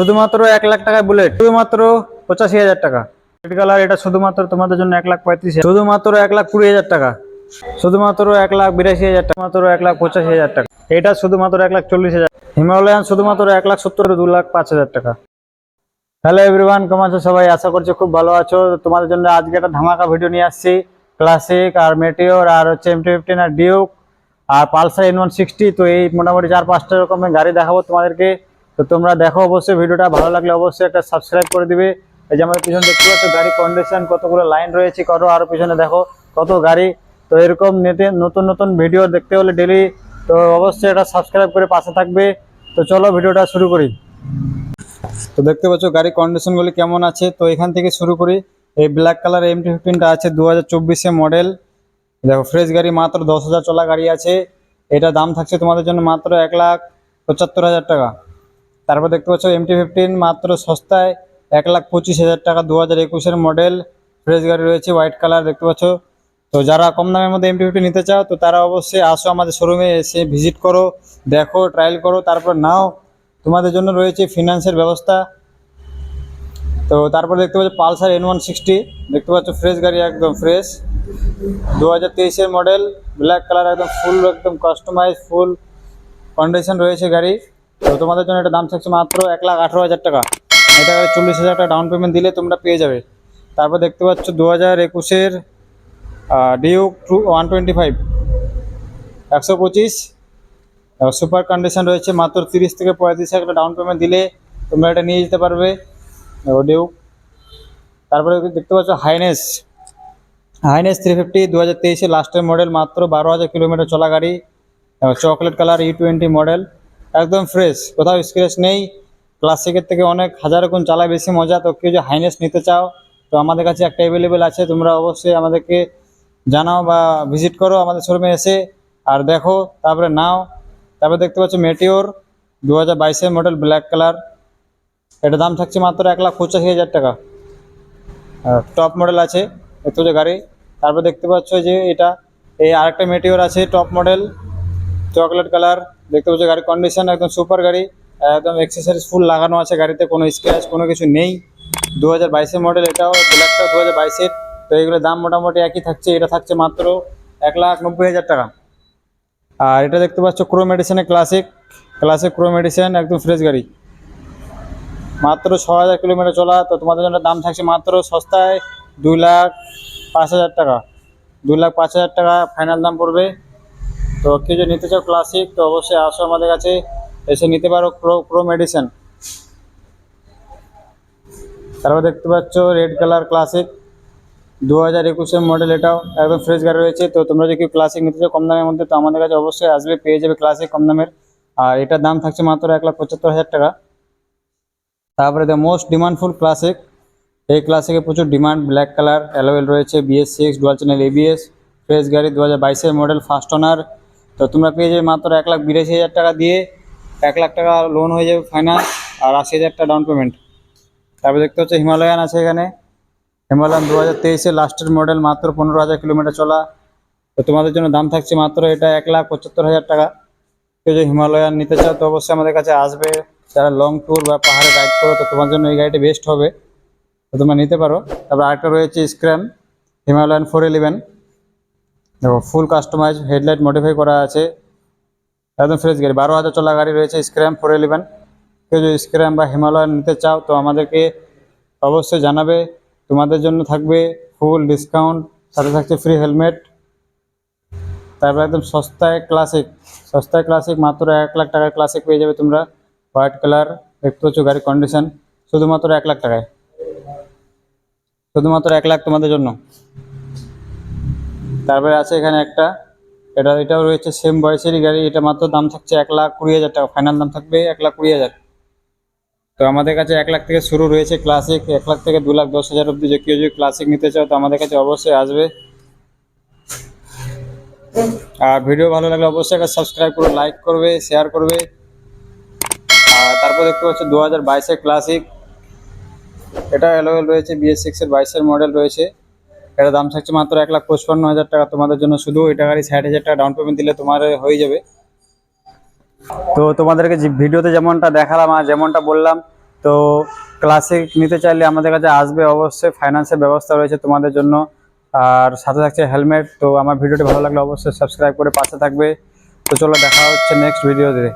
শুধুমাত্র এক লাখ টাকায় বুলেট, শুধুমাত্র পঁচাশি হাজার টাকা। রেড কালার এটা শুধুমাত্র তোমাদের জন্য এক লাখ পঁয়ত্রিশ। শুধুমাত্র এক লাখ কুড়ি হাজার টাকা। শুধুমাত্র এক লাখ বিরাশি হাজার টাকা। মাত্র এক লাখ পঁচাশি হাজার টাকা। এটা শুধুমাত্র এক লাখ চল্লিশ হাজার। হিমালয়ান শুধুমাত্র এক লাখ সত্তর দু লাখ পাঁচ হাজার টাকা। হ্যালো এভরিওয়ান কেমন আছো সবাই? আশা করছি খুব ভালো আছো। তোমাদের জন্য আজকে একটা ধামাকা ভিডিও নিয়ে আসছি। ক্লাসিক আর মেটিওর আর হচ্ছে এম এমটি ফিফটিন আর ডিউক আর পালসার এন ওয়ান সিক্সটি তো এই মোটামুটি চার পাঁচটা রকমের গাড়ি দেখাবো তোমাদেরকে। তো তোমরা দেখো অবশ্যই ভিডিওটা ভালো লাগলে অবশ্যই একটা সাবস্ক্রাইব করে দিবে। এই যে আমাদের পিছনে দেখতে পাচ্ছ, গাড়ি কন্ডিশন কতগুলো লাইন রয়েছে কত আরও পিছনে দেখো কত গাড়ি। তো এরকম নেটে নতুন নতুন ভিডিও দেখতে হলে ডেলি তো অবশ্যই এটা সাবস্ক্রাইব করে পাশে থাকবে। তো চলো ভিডিওটা শুরু করি। তো দেখতে পাচ্ছ, গাড়ি কন্ডিশনগুলি কেমন আছে? তো এখান থেকে শুরু করি। এই ব্ল্যাক কালার এম টি ফিফটিনটা আছে দু হাজার মডেল দেখো ফ্রেশ গাড়ি মাত্র দশ হাজার চলা গাড়ি আছে। এটা দাম থাকছে তোমাদের জন্য মাত্র এক লাখ পঁচাত্তর হাজার টাকা। তারপর দেখতে পাচ্ছ এমটি ফিফটিন মাত্র সস্তায় এক লাখ পঁচিশ হাজার টাকা দু হাজার একুশের মডেল ফ্রেশ গাড়ি রয়েছে হোয়াইট কালার দেখতে পাচ্ছ। তো যারা কম দামের মধ্যে এমটি ফিফটিন নিতে চাও, তো তারা অবশ্যই আসো আমাদের শোরুমে এসে ভিজিট করো, দেখো ট্রায়াল করো, তারপর নাও। তোমাদের জন্য রয়েছে ফিনান্সের ব্যবস্থা। তো তারপর দেখতে পাচ্ছ পালসার এন ওয়ান সিক্সটি দেখতে পাচ্ছ ফ্রেশ গাড়ি একদম ফ্রেশ দু হাজার তেইশের মডেল ব্ল্যাক কালার একদম ফুল একদম কাস্টমাইজ ফুল কন্ডিশন রয়েছে গাড়ি তো তোমাদের জন্য এটা দাম থাকছে মাত্র এক লাখ আঠারো হাজার টাকা। এটা চল্লিশ হাজার টাকা ডাউন পেমেন্ট দিলে তোমরা পেয়ে যাবে। তারপর দেখতে পাচ্ছ দু হাজার একুশের Duke two one twenty five একশো পঁচিশ। সুপার কন্ডিশন রয়েছে মাত্র তিরিশ থেকে পঁয়ত্রিশ হাজার ডাউন পেমেন্ট দিলে তোমরা এটা নিয়ে যেতে পারবে। ডিউক তারপরে দেখতে পাচ্ছ হাইনেস হাইনেস থ্রি ফিফটি দু হাজার তেইশে লাস্টের মডেল মাত্র বারো হাজার কিলোমিটার চলা গাড়ি। Chocolate colour E twenty model একদম ফ্রেশ কোথাও স্ক্র্যাচ নেই। ক্লাসিকের থেকে অনেক হাজার গুণ চালায় বেশি মজা। তো কেউ যদি হাইনেস নিতে চাও, তো আমাদের কাছে একটা অ্যাভেলেবেল আছে। তোমরা অবশ্যই আমাদেরকে জানাও বা ভিজিট করো আমাদের শোরুমে এসে। আর দেখো, তারপরে নাও। তারপরে দেখতে পাচ্ছ মেটিওর দু হাজার বাইশের মডেল ব্ল্যাক কালার এটা দাম থাকছে মাত্র এক লাখ পঁচাশি হাজার টাকা। টপ মডেল আছে, দেখতে পাচ্ছ গাড়ি। তারপর দেখতে পাচ্ছ যে এটা, এই আরেকটা মেটিওর আছে টপ মডেল চকলেট কালার, দেখতে পাচ্ছ গাড়ির কন্ডিশন একদম সুপার গাড়ি, একদম এক্সেসরিজ ফুল লাগানো আছে গাড়িতে, কোনো স্ক্র্যাচ কোনো কিছু নেই। দু হাজার মডেল এটাও ব্ল্যাকটা দু হাজার বাইশের। তো এগুলোর দাম মোটামুটি একই থাকছে, এটা থাকছে মাত্র এক লাখ নব্বই হাজার টাকা। আর এটা দেখতে পাচ্ছ ক্রো মেডিসিনের ক্লাসিক ক্লাসিক ক্রো মেডিসিন একদম ফ্রেশ গাড়ি। মাত্র ছ হাজার কিলোমিটার চলা, তো তোমাদের জন্য দাম থাকছে মাত্র সস্তায় দুই লাখ পাঁচ হাজার টাকা। দুই লাখ পাঁচ হাজার টাকা ফাইনাল দাম পড়বে। তো কেউ যদি নিতে চাও ক্লাসিক তো অবশ্যই আসো আমাদের কাছে, এসে নিতে পারো প্রো প্রো মেডিসিন তারপর দেখতে পাচ্ছ রেড কালার ক্লাসিক দু হাজার একুশের মডেল এটাও একদম ফ্রেশ গাড়ি রয়েছে। তো তোমরা যদি কেউ ক্লাসিক নিতে চাও কম দামের মধ্যে, তো আমাদের কাছে অবশ্যই আসবে, পেয়ে যাবে ক্লাসিক কম দামের। আর এটার দাম থাকছে মাত্র এক লাখ পঁচাত্তর হাজার টাকা। তারপরে দ্য মোস্ট ডিমান্ডফুল ক্লাসিক এই ক্লাসিকে প্রচুর ডিমান্ড ব্ল্যাক কালার অ্যালোয়েল রয়েছে BS six dual channel ABS fresh গাড়ি দু হাজার বাইশের মডেল ফার্স্ট ওনার তো তোমরা পেয়ে যাবে মাত্র এক লাখ বিরাশি হাজার টাকা দিয়ে এক লাখ টাকা লোন হয়ে যাবে ফাইন্যান্স আর আশি হাজার টাকা ডাউন পেমেন্ট তারপরে দেখতে হচ্ছে হিমালয়ান আছে এখানে। হিমালয়ান দু হাজার তেইশে লাস্টের মডেল মাত্র পনেরো হাজার কিলোমিটার চলা। তো তোমাদের জন্য দাম থাকছে মাত্র এটা এক লাখ পঁচাত্তর হাজার টাকা। কেউ যদি হিমালয়ান নিতে চাও তো অবশ্যই আমাদের কাছে আসবে। যারা লং ট্যুর বা পাহাড়ে রাইড করো তো তোমার জন্য এই গাড়িটা বেস্ট হবে। তো তোমরা নিতে পারো। তারপর আরেকটা রয়েছে স্ক্র্যাম হিমালয়ান ফোর ইলেভেন দেখো ফুল কাস্টমাইজ হেডলাইট মডিফাই করা আছে। একদম ফ্রেশ গাড়ি। বারো হাজার চলা গাড়ি রয়েছে স্ক্র্যাম ফোর ইলেভেন কেউ যদি স্ক্র্যাম বা হিমালয়ান নিতে চাও, তো আমাদেরকে অবশ্যই জানাবে। তোমাদের জন্য থাকবে ফুল ডিসকাউন্ট সাথে থাকছে ফ্রি হেলমেট তারপর একদম সস্তায় ক্লাসিক সস্তায় ক্লাসিক মাত্র এক লাখ টাকার ক্লাসিক পেয়ে যাবে তোমরা। হোয়াইট কালার দেখতে পাচ্ছ গাড়ির কন্ডিশন শুধুমাত্র এক লাখ টাকায়। শুধুমাত্র এক লাখ তোমাদের জন্য। তারপরে আছে এখানে একটা, এটা, এটাও রয়েছে সেম বয়সেরই গাড়ি, এটা মাত্র দাম থাকছে এক লাখ কুড়ি হাজার টাকা ফাইনাল দাম থাকবে এক লাখ কুড়ি হাজার। তো আমাদের কাছে এক লাখ থেকে শুরু রয়েছে ক্লাসিক এক লাখ থেকে দু লাখ দশ হাজার অব্দি যে কেউ যদি ক্লাসিক নিতে চাও, তো আমাদের কাছে অবশ্যই আসবে। আর ভিডিও ভালো লাগলে অবশ্যই একটা সাবস্ক্রাইব করবে লাইক করবে শেয়ার করবে। আর তারপর দেখতে পাচ্ছ দু হাজার বাইশের ক্লাসিক এটা অ্যালোয়েল রয়েছে বিএস সিক্সের বাইশের মডেল রয়েছে। এটা দাম থাকছে মাত্র এক লাখ পঁচপান্ন হাজার টাকা। তোমাদের জন্য শুধু এটা গাড়ি ষাট হাজার টাকা ডাউন পেমেন্ট দিলে তোমার হয়ে যাবে। তো তোমাদেরকে ভিডিওতে যেমনটা দেখালাম আর যেমনটা বললাম, তো ক্লাসিক নিতে চাইলে আমাদের কাছে আসবে অবশ্যই। ফাইন্যান্সের ব্যবস্থা রয়েছে তোমাদের জন্য। আর সাথে থাকছে হেলমেট তো আমার ভিডিওটি ভালো লাগলে অবশ্যই সাবস্ক্রাইব করে পাশে থাকবে। তো চলো দেখা হচ্ছে নেক্সট ভিডিওতে